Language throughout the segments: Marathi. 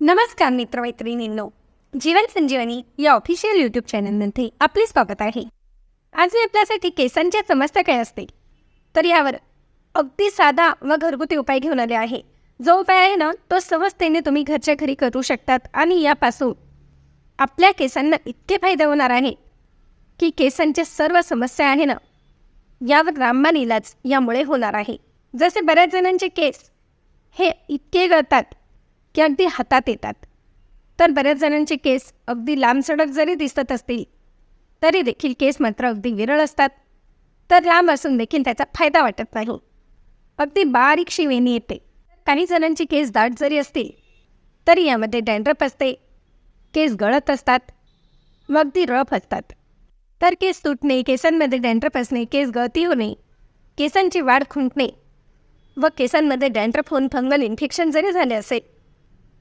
नमस्कार मित्रमैत्रिणींनो जीवन संजीवनी या ऑफिशियल यूट्यूब चॅनलमध्ये आपले स्वागत आहे. आज मी आपल्यासाठी केसांच्या समस्या काय असतील? तर यावर अगदी साधा व घरगुती उपाय घेऊन आले आहे. जो उपाय आहे ना तो सहजतेने तुम्ही घरच्या घरी करू शकतात आणि यापासून आपल्या केसांना इतके फायदे होणार आहे की केसांच्या सर्व समस्या आहे ना यावर रामबाण इलाज यामुळे होणार आहे. जसे बऱ्याच जणांचे केस हे इतके गळतात की अगदी हातात येतात. तर बऱ्याच जणांचे केस अगदी लांबसडक जरी दिसत असतील तरी देखील केस मात्र अगदी विरळ असतात. तर लांब असून देखील त्याचा फायदा वाटत नाही. अगदी बारीकशी वेणी येते. काही जणांचे केस दाट जरी असतील तरी यामध्ये डँड्रप असते. केस गळत असतात. व अगदी रफ असतात. तर केस तुटणे केसांमध्ये डॅन्ड्रप असणे केस गळती होणे केसांची वाढ खुंटणे व केसांमध्ये डॅन्ड्रप होऊन फंगल इन्फेक्शन जरी झाले असेल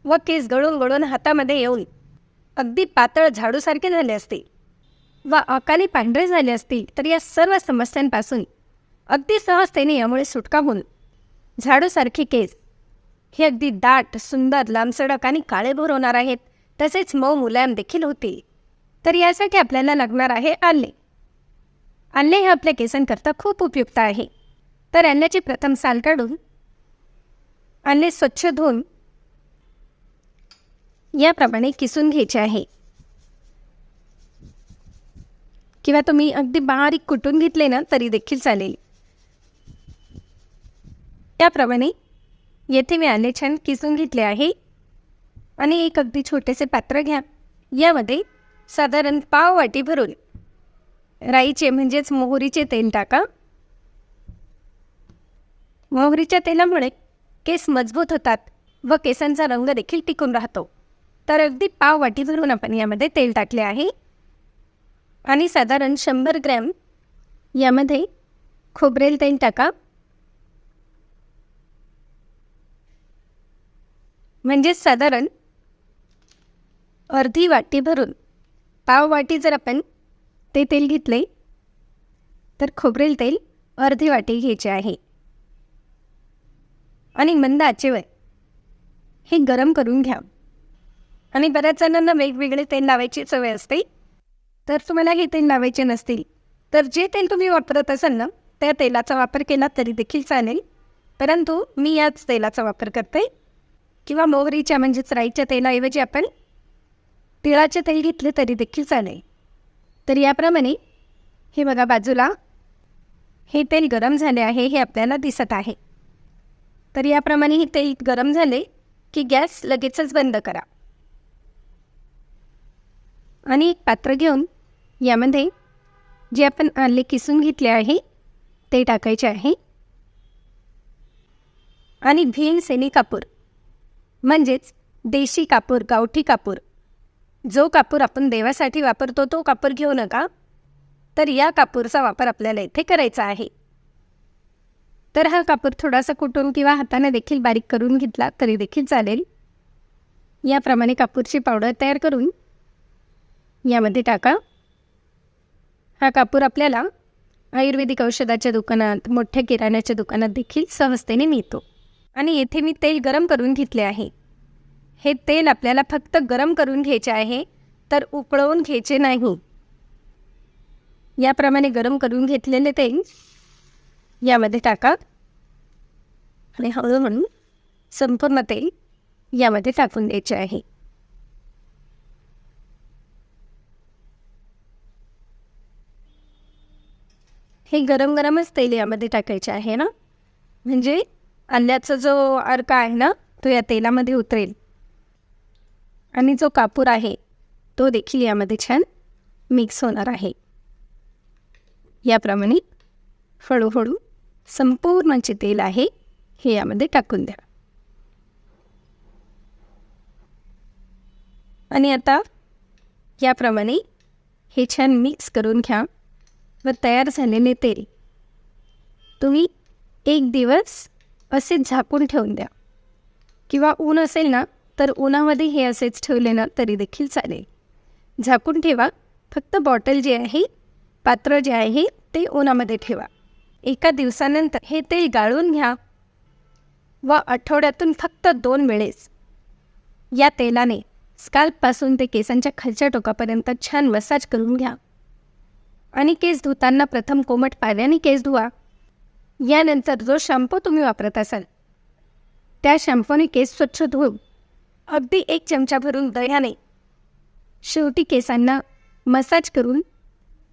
व केस गळून गळून हातामध्ये येऊन अगदी पातळ झाडूसारखे झाले असतील व अकाली पांढरे झाले असतील तर या सर्व समस्यांपासून अगदी सहजतेने यामुळे सुटका होऊन झाडूसारखे केस हे अगदी दाट सुंदर लांबसडक आणि काळेभोर होणार आहेत. तसेच मऊ मुलायम देखील होतील. तर यासाठी आपल्याला लागणार आहे आले आले हे आपल्या केसांकरता खूप उपयुक्त आहे. तर आल्याची प्रथम साल काढून आले स्वच्छ धुवून याप्रमाणे किसून घ्यायचे आहे. किंवा तुम्ही अगदी बारीक कुटून घेतले ना तरी देखील चालेल. त्याप्रमाणे येथे मी आले छान किसून घेतले आहे. आणि एक अगदी छोटेसे पात्र घ्या. यामध्ये साधारण पाव वाटी भरून. राईचे म्हणजेच मोहरीचे तेल टाका. मोहरीच्या तेलामुळे केस मजबूत होतात व केसांचा रंग देखील टिकून राहतो. तर अगदी पाव वाटी भरून आपण यामध्ये तेल टाकले आहे. आणि साधारण शंभर ग्रॅम यामध्ये खोबरेल तेल टाका. म्हणजेच साधारण अर्धी वाटी भरून पाव वाटी जर आपण ते तेल घेतले तर खोबरेल तेल अर्धी वाटी घ्यायचे आहे. आणि मंद आचेवर हे गरम करून घ्या. आणि बऱ्याच जणांना वेगवेगळे तेल लावायची सवय असते. तर तुम्हाला हे तेल लावायचे नसतील तर जे तेल तुम्ही वापरत असाल ना त्या तेलाचा वापर केला तरी देखील चालेल. परंतु मी याच तेलाचा वापर करते. किंवा मोहरीच्या म्हणजेच राईच्या तेलाऐवजी आपण तिळाचे तेल घेतले तरी देखील चालेल. तर याप्रमाणे हे बघा बाजूला. हे तेल गरम झाले आहे हे आपल्याला दिसत आहे. तर याप्रमाणे हे तेल गरम झाले की गॅस लगेचच बंद करा. आणि एक पात्र घेऊन यामध्ये जे आपण आले किसून घेतले आहे ते टाकायचे आहे. आणि भीम सेनी कापूर म्हणजेच देशी कापूर गावठी कापूर जो कापूर आपण देवासाठी वापरतो तो कापूर घेऊ नका. तर या कापूरचा वापर आपल्याला इथे करायचा आहे. तर हा कापूर थोडासा कुटून किंवा हाताने देखील बारीक करून घेतला तरी देखील चालेल. याप्रमाणे कापूरची पावडर तयार करून यामध्ये टाका. हा कापूर आपल्याला आयुर्वेदिक औषधाच्या दुकानात मोठ्या किराण्याच्या दुकानात देखील सहजतेने मिळतो. आणि येथे मी तेल गरम करून घेतले आहे. हे तेल आपल्याला फक्त गरम करून घ्यायचे आहे तर उकळवून घ्यायचे नाही. याप्रमाणे गरम करून घेतलेले तेल यामध्ये टाका. आणि हळूहळू संपूर्ण तेल यामध्ये टाकून द्यायचे आहे. हे गरम गरमच तेल यामध्ये टाकायचे आहे ना? म्हणजे आल्याचा जो अर्क आहे ना तो या तेलामध्ये उतरेल. आणि जो कापूर आहे तो देखील यामध्ये छान मिक्स होणार आहे. याप्रमाणे हळूहळू संपूर्ण जे तेल आहे हे यामध्ये टाकून द्या. आणि आता याप्रमाणे हे छान मिक्स करून घ्या व तयार झालेले तेल तुम्ही एक दिवस असे झाकून ठेवून द्या. किंवा ऊन असेल ना तर उन्हामध्ये हे असेच ठेवले ना तरी देखील चालेल. झाकून ठेवा. फक्त बॉटल जे आहे पात्र जे आहे ते उन्हामध्ये ठेवा. एका दिवसानंतर हे तेल गाळून घ्या. व आठवड्यातून फक्त दोन वेळेस या तेलाने स्काल्पपासून ते केसांच्या खालच्या टोकापर्यंत छान मसाज करून घ्या. आणि केस धुताना प्रथम कोमट पाण्याने केस धुवा. यानंतर जो शॅम्पू तुम्ही वापरत असाल त्या शॅम्पूने केस स्वच्छ धुवून अगदी एक चमचा भरून दह्याने शेवटी केसांना मसाज करून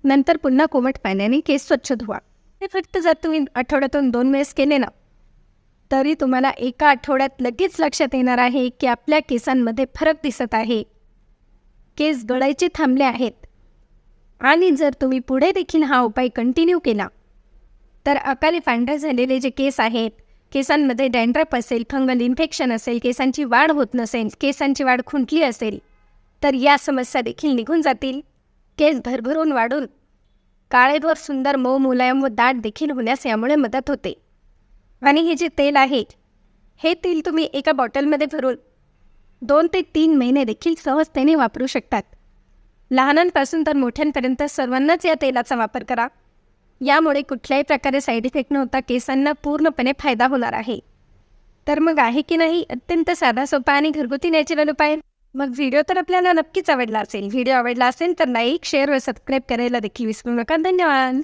नंतर पुन्हा कोमट पाण्याने केस स्वच्छ धुवा. हे फक्त जर तुम्ही आठवड्यातून दोन वेळेस केले ना तरी तुम्हाला एका आठवड्यात लगेच लक्षात येणार आहे की आपल्या केसांमध्ये फरक दिसत आहे. केस गळायचे थांबले आहेत. आणि जर तुम्ही पुढे देखील हा उपाय कंटिन्यू केला तर अकाली पांढरे झालेले जे केस आहेत केसांमध्ये डँड्रप असेल फंगल इन्फेक्शन असेल केसांची वाढ होत नसेल केसांची वाढ खुंटली असेल तर या समस्या देखील निघून जातील. केस भरभरून वाढून काळेभर सुंदर मऊ मुलायम व दाट देखील होण्यास यामुळे मदत होते. आणि हे जे तेल आहे हे तेल तुम्ही एका बॉटलमध्ये भरून दोन ते तीन महिने देखील सहजतेने वापरू शकतात. लहानांपासून तर मोठ्यांपर्यंत सर्वांनाच या तेलाचा वापर करा. यामुळे कुठल्याही प्रकारे साईड इफेक्ट नव्हता. केसांना पूर्णपणे फायदा होणार आहे. तर मग आहे की नाही? अत्यंत साधा सोपा आणि घरगुती नॅचरल उपाय. मग व्हिडिओ तर आपल्याला नक्कीच आवडला असेल. व्हिडिओ आवडला असेल तर लाईक शेअर व सबस्क्राईब करायला देखील विसरू नका. धन्यवाद.